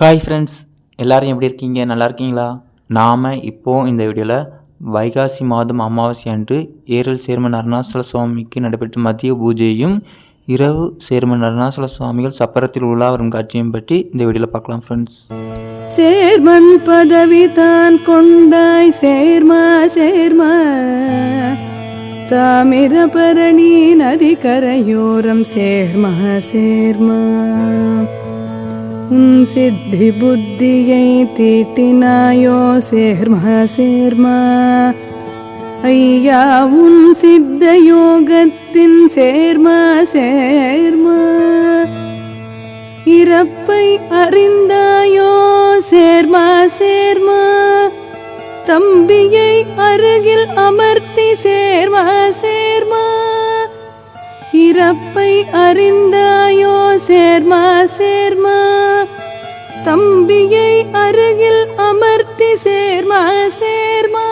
Hi friends எல்லோரும் எப்படி இருக்கீங்க? நல்லா இருக்கீங்களா? நாம் இப்போது இந்த வீடியோவில் வைகாசி மாதம் அமாவாசை அன்று ஏரல் சேர்மன் அருணாசல சுவாமிக்கு நடைபெற்ற மதிய பூஜையும் இரவு சேர்மன் அருணாசல சுவாமிகள் சப்பரத்தில் உலா வரும் காட்சியும் பற்றி இந்த வீடியோவில் பார்க்கலாம் ஃப்ரெண்ட்ஸ் சேர்மன் பதவி தான் கொண்டாய் சேர்மா சேர்மா. தாமிரபரணி நதி கரையோரம் சேர்மா சேர்மா. சித்தி புத்தியை தீட்டினாயோ சேர்மா சேர்மா ஐயா உன் சித்த யோகத்தின் சேர்மா சேர்மா இறப்பை அறிந்தாயோ சேர்மா சேர்மா தம்பியை அருகில் அமர்த்தி சேர்மா சேர்மா இறப்பை அறிந்த தம்பியை அருகில் அமர்த்தி சேர்மா சேர்மா.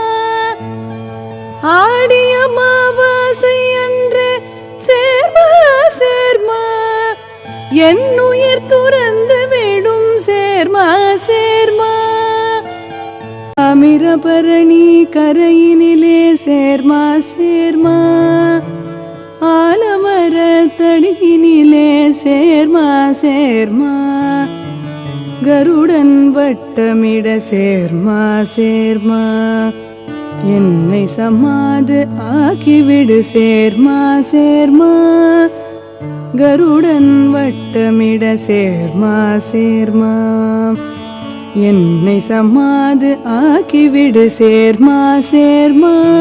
ஆடிய மாவாசை அன்று சேர்மா சேர்மா. என் உயிர் துறந்து விடும் சேர்மா சேர்மா. அமிரபரணி கரையினிலே சேர்மா சேர்மா. ஆலமர தடியினிலே சேர்மா சேர்மா. கருடன் வட்டமிட சேர்மா சேர்மா. என்னை சமாது ஆக்கிவிடு சேர்மா சேர்மா. கருடன் வட்டமிட சேர்மா சேர்மா. என்னை சமாது ஆக்கிவிடு சேர்மா சேர்மா.